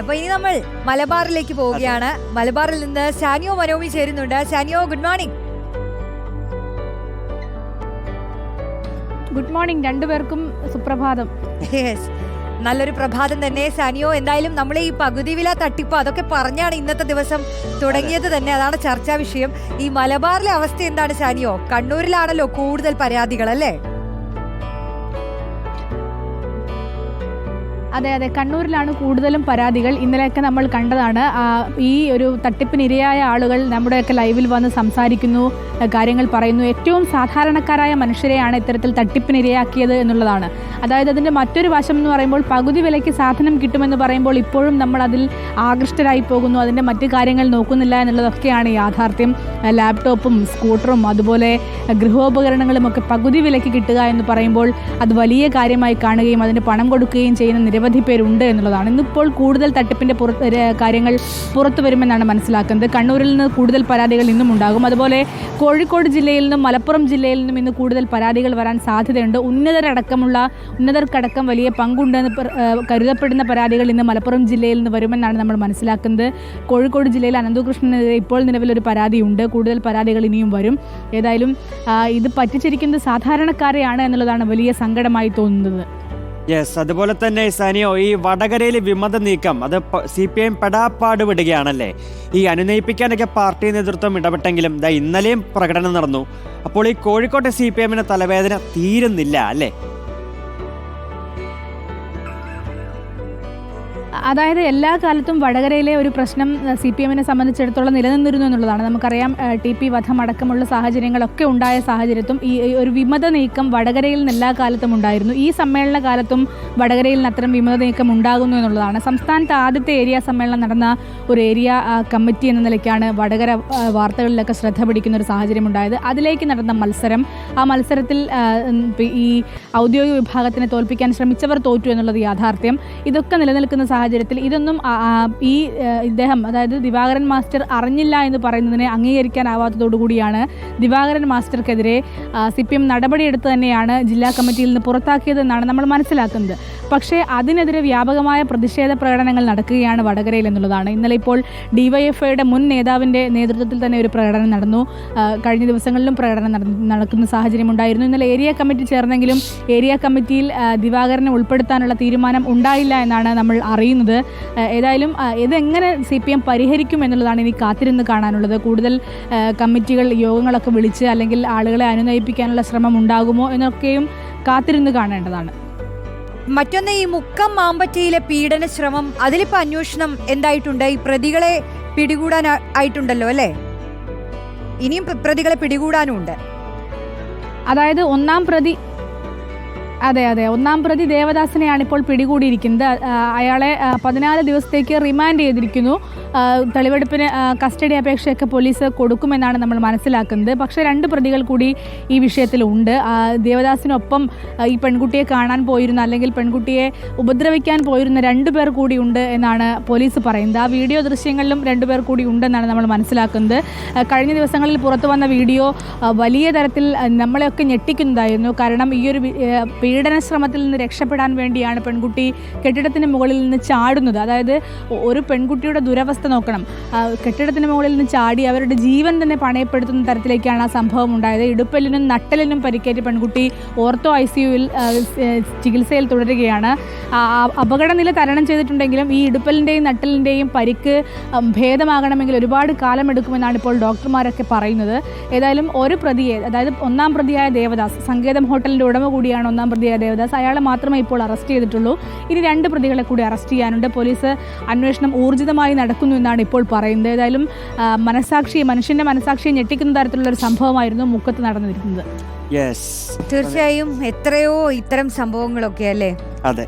അപ്പൊ ഇനി നമ്മൾ മലബാറിലേക്ക് പോവുകയാണ്. മലബാറിൽ നിന്ന് സാനിയോ മനോമി ചേരുന്നുണ്ട്. Saniyo good morning. Good morning രണ്ടുപേർക്കും സുപ്രഭാതം. യെസ് നല്ലൊരു പ്രഭാതം തന്നെ. സാനിയോ എന്തായാലും നമ്മളെ ഈ പകുതി വില തട്ടിപ്പ് അതൊക്കെ പറഞ്ഞാണ് ഇന്നത്തെ ദിവസം തുടങ്ങിയത് തന്നെ. അതാണ് ചർച്ചാ വിഷയം. ഈ മലബാറിലെ അവസ്ഥ എന്താണ് സാനിയോ? കണ്ണൂരിലാണല്ലോ കൂടുതൽ പരാതികൾ അല്ലേ? അതെ അതെ. കണ്ണൂരിലാണ് കൂടുതലും പരാതികൾ. ഇന്നലെയൊക്കെ നമ്മൾ കണ്ടതാണ് ഈ ഒരു തട്ടിപ്പിനിരയായ ആളുകൾ നമ്മുടെയൊക്കെ ലൈവിൽ വന്ന് സംസാരിക്കുന്നു കാര്യങ്ങൾ പറയുന്നു. ഏറ്റവും സാധാരണക്കാരായ മനുഷ്യരെയാണ് ഇത്തരത്തിൽ തട്ടിപ്പിനിരയാക്കിയത് എന്നുള്ളതാണ്. അതായത് അതിന്റെ മറ്റൊരു വശം എന്ന് പറയുമ്പോൾ പകുതി വിലയ്ക്ക് സാധനം കിട്ടുമെന്ന് പറയുമ്പോൾ ഇപ്പോഴും നമ്മൾ അതിൽ ആകൃഷ്ടരായി പോകുന്നു. അതിന്റെ മറ്റു കാര്യങ്ങൾ നോക്കുന്നില്ല എന്നുള്ളതൊക്കെയാണ് യാഥാർത്ഥ്യം. ലാപ്ടോപ്പും സ്കൂട്ടറും അതുപോലെ ഗൃഹോപകരണങ്ങളും ഒക്കെ പകുതി വിലയ്ക്ക് കിട്ടുക എന്ന് പറയുമ്പോൾ അത് വലിയ കാര്യമായി കാണുകയും അതിന് പണം കൊടുക്കുകയും ചെയ്യുന്ന നിരവധി പേരുണ്ട് എന്നുള്ളതാണ്. ഇന്നിപ്പോൾ കൂടുതൽ തട്ടിപ്പിന്റെ പുറത്ത് കാര്യങ്ങൾ പുറത്തു വരുമെന്നാണ് മനസ്സിലാക്കുന്നത്. കണ്ണൂരിൽ നിന്ന് കൂടുതൽ പരാതികൾ ഇന്നും ഉണ്ടാകും. അതുപോലെ കോഴിക്കോട് ജില്ലയിൽ നിന്നും മലപ്പുറം ജില്ലയിൽ നിന്നും ഇന്ന് കൂടുതൽ പരാതികൾ വരാൻ സാധ്യതയുണ്ട്. ഉന്നതരടക്കമുള്ള ഉന്നതർക്കടക്കം വലിയ പങ്കുണ്ടെന്ന് കരുതപ്പെടുന്ന പരാതികൾ ഇന്ന് മലപ്പുറം ജില്ലയിൽ നിന്ന് വരുമെന്നാണ് നമ്മൾ മനസ്സിലാക്കുന്നത്. കോഴിക്കോട് ജില്ലയിൽ അനന്തകൃഷ്ണനെതിരെ ഇപ്പോൾ നിലവിലൊരു പരാതിയുണ്ട്. കൂടുതൽ പരാതികൾ ഇനിയും വരും. ഏതായാലും ഇത് പറ്റിച്ചിരിക്കുന്നത് സാധാരണക്കാരെയാണ് എന്നുള്ളതാണ് വലിയ സങ്കടമായി തോന്നുന്നത്. യെസ് അതുപോലെ തന്നെ സാനിയോ ഈ വടകരയിലെ വിമത നീക്കം അത് സി പി എം പെടാപ്പാട് വിടുകയാണല്ലേ? ഈ അനുനയിപ്പിക്കാനൊക്കെ പാർട്ടി നേതൃത്വം ഇടപെട്ടെങ്കിലും ദാ ഇന്നലെയും പ്രകടനം നടന്നു. അപ്പോൾ ഈ കോഴിക്കോട്ടെ സി പി എമ്മിന് തലവേദന തീരുന്നില്ല അല്ലേ? അതായത് എല്ലാ കാലത്തും വടകരയിലെ ഒരു പ്രശ്നം സി പി എമ്മിനെ സംബന്ധിച്ചിടത്തോളം നിലനിന്നിരുന്നു എന്നുള്ളതാണ്. നമുക്കറിയാം ടി പി വധം അടക്കമുള്ള സാഹചര്യങ്ങളൊക്കെ ഉണ്ടായ സാഹചര്യത്തും ഈ ഒരു വിമത നീക്കം വടകരയിൽ നിന്ന് എല്ലാ കാലത്തും ഉണ്ടായിരുന്നു. ഈ സമ്മേളന കാലത്തും വടകരയിൽ നിന്ന് അത്തരം വിമത നീക്കം ഉണ്ടാകുന്നു എന്നുള്ളതാണ്. സംസ്ഥാനത്ത് ആദ്യത്തെ ഏരിയ സമ്മേളനം നടന്ന ഒരു ഏരിയ കമ്മിറ്റി എന്ന നിലയ്ക്കാണ് വടകര വാർത്തകളിലൊക്കെ ശ്രദ്ധ പിടിക്കുന്ന ഒരു സാഹചര്യം ഉണ്ടായത് അതിലേക്ക് നടന്ന മത്സരം ആ മത്സരത്തിൽ ഈ ഔദ്യോഗിക വിഭാഗത്തിനെ തോൽപ്പിക്കാൻ ശ്രമിച്ചവർ തോറ്റു എന്നുള്ളത് യാഥാർത്ഥ്യം. ഇതൊക്കെ നിലനിൽക്കുന്ന സാഹചര്യത്തിൽ ഇതൊന്നും ഈ ഇദ്ദേഹം അതായത് ദിവാകരൻ മാസ്റ്റർ അറിഞ്ഞില്ല എന്ന് പറയുന്നതിനെ അംഗീകരിക്കാനാവാത്തതോടുകൂടിയാണ് ദിവാകരൻ മാസ്റ്റർക്കെതിരെ സി പി എം നടപടിയെടുത്ത് തന്നെയാണ് ജില്ലാ കമ്മിറ്റിയിൽ നിന്ന് പുറത്താക്കിയതെന്നാണ് നമ്മൾ മനസ്സിലാക്കുന്നത്. പക്ഷേ അതിനെതിരെ വ്യാപകമായ പ്രതിഷേധ പ്രകടനങ്ങൾ നടക്കുകയാണ് വടകരയിൽ എന്നുള്ളതാണ്. ഇന്നലെ ഇപ്പോൾ ഡിവൈഎഫ്ഐയുടെ മുൻ നേതാവിന്റെ നേതൃത്വത്തിൽ തന്നെ ഒരു പ്രകടനം നടന്നു. കഴിഞ്ഞ ദിവസങ്ങളിലും പ്രകടനം നടക്കുന്ന സാഹചര്യം ഉണ്ടായിരുന്നു. ഇന്നലെ ഏരിയ കമ്മിറ്റി ചേർന്നെങ്കിലും ഏരിയ കമ്മിറ്റിയിൽ ദിവാകരനെ ഉൾപ്പെടുത്താനുള്ള തീരുമാനം ഉണ്ടായില്ല എന്നാണ് നമ്മൾ അറിയുന്നത്. ഏതായാലും ഇതെങ്ങനെ സി പി എം പരിഹരിക്കും എന്നുള്ളതാണ് ഇനി കാത്തിരുന്ന് കാണാനുള്ളത്. കൂടുതൽ കമ്മിറ്റികൾ യോഗങ്ങളൊക്കെ വിളിച്ച് അല്ലെങ്കിൽ ആളുകളെ അനുനയിപ്പിക്കാനുള്ള ശ്രമം ഉണ്ടാകുമോ എന്നൊക്കെയും കാത്തിരുന്ന് കാണേണ്ടതാണ്. മറ്റൊന്ന് ഈ മുക്കം മാമ്പറ്റയിലെ പീഡന ശ്രമം. അതിലിപ്പോ അന്വേഷണം എന്തായിട്ടുണ്ട്? ഈ പ്രതികളെ പിടികൂടാൻ ആയിട്ടുണ്ടല്ലോ അല്ലേ? ഇനിയും പ്രതികളെ പിടികൂടാനും ഉണ്ട് അതായത് ഒന്നാം പ്രതി അതെ അതെ. ഒന്നാം പ്രതി ദേവദാസിനെയാണ് ഇപ്പോൾ പിടികൂടിയിരിക്കുന്നത്. അയാളെ പതിനാല് ദിവസത്തേക്ക് റിമാൻഡ് ചെയ്തിരിക്കുന്നു. തെളിവെടുപ്പിന് കസ്റ്റഡി അപേക്ഷയൊക്കെ പോലീസ് കൊടുക്കുമെന്നാണ് നമ്മൾ മനസ്സിലാക്കുന്നത്. പക്ഷേ രണ്ട് പ്രതികൾ കൂടി ഈ വിഷയത്തിലുണ്ട്. ദേവദാസിനൊപ്പം ഈ പെൺകുട്ടിയെ കാണാൻ പോയിരുന്ന അല്ലെങ്കിൽ പെൺകുട്ടിയെ ഉപദ്രവിക്കാൻ പോയിരുന്ന രണ്ടു പേർ കൂടി ഉണ്ട് എന്നാണ് പോലീസ് പറയുന്നത്. ആ വീഡിയോ ദൃശ്യങ്ങളിലും രണ്ടു പേർ കൂടി ഉണ്ടെന്നാണ് നമ്മൾ മനസ്സിലാക്കുന്നത്. കഴിഞ്ഞ ദിവസങ്ങളിൽ പുറത്തു വന്ന വീഡിയോ വലിയ തരത്തിൽ നമ്മളെയൊക്കെ ഞെട്ടിക്കുന്നതായിരുന്നു. കാരണം ഈ ഒരു വി- പീഡന ശ്രമത്തിൽ നിന്ന് രക്ഷപ്പെടാൻ വേണ്ടിയാണ് പെൺകുട്ടി കെട്ടിടത്തിന് മുകളിൽ നിന്ന് ചാടുന്നത്. അതായത് ഒരു പെൺകുട്ടിയുടെ ദുരവസ്ഥ നോക്കണം. കെട്ടിടത്തിന് മുകളിൽ നിന്ന് ചാടി അവരുടെ ജീവൻ തന്നെ പണയപ്പെടുത്തുന്ന തരത്തിലേക്കാണ് ആ സംഭവം ഉണ്ടായത്. ഇടുപ്പലിനും നട്ടലിനും പരിക്കേറ്റ പെൺകുട്ടി ഓർത്തോ ഐ സി യുവിൽ ചികിത്സയിൽ തുടരുകയാണ്. അപകടനില തരണം ചെയ്തിട്ടുണ്ടെങ്കിലും ഈ ഇടുപ്പലിന്റെയും നട്ടലിന്റെയും പരിക്ക് ഭേദമാകണമെങ്കിൽ ഒരുപാട് കാലമെടുക്കുമെന്നാണ് ഇപ്പോൾ ഡോക്ടർമാരൊക്കെ പറയുന്നത്. ഏതായാലും ഒരു പ്രതിയെ അതായത് ഒന്നാം പ്രതിയായ ദേവദാസ് സങ്കേതം ഹോട്ടലിന്റെ ഉടമ കൂടിയാണ് ഒന്നാം പ്രതിയായ ദേവദാസ് അയാളെ മാത്രമേ ഇപ്പോൾ അറസ്റ്റ് ചെയ്തിട്ടുള്ളൂ. ഇനി രണ്ട് പ്രതികളെ കൂടി അറസ്റ്റ് ചെയ്യാനുണ്ട്. പോലീസ് അന്വേഷണം ഊർജിതമായി നടക്കുന്നു എന്നാണ് ഇപ്പോൾ പറയുന്നത്. ഏതായാലും മനസാക്ഷി മനുഷ്യന്റെ മനസാക്ഷിയെ ഞെട്ടിക്കുന്ന തരത്തിലുള്ള ഒരു സംഭവമായിരുന്നു മുക്കത്ത് നടന്നിരുന്നത് യെസ് തീർച്ചയായും എത്രയോ ഇത്തരം സംഭവങ്ങളൊക്കെ അല്ലേ? അതെ.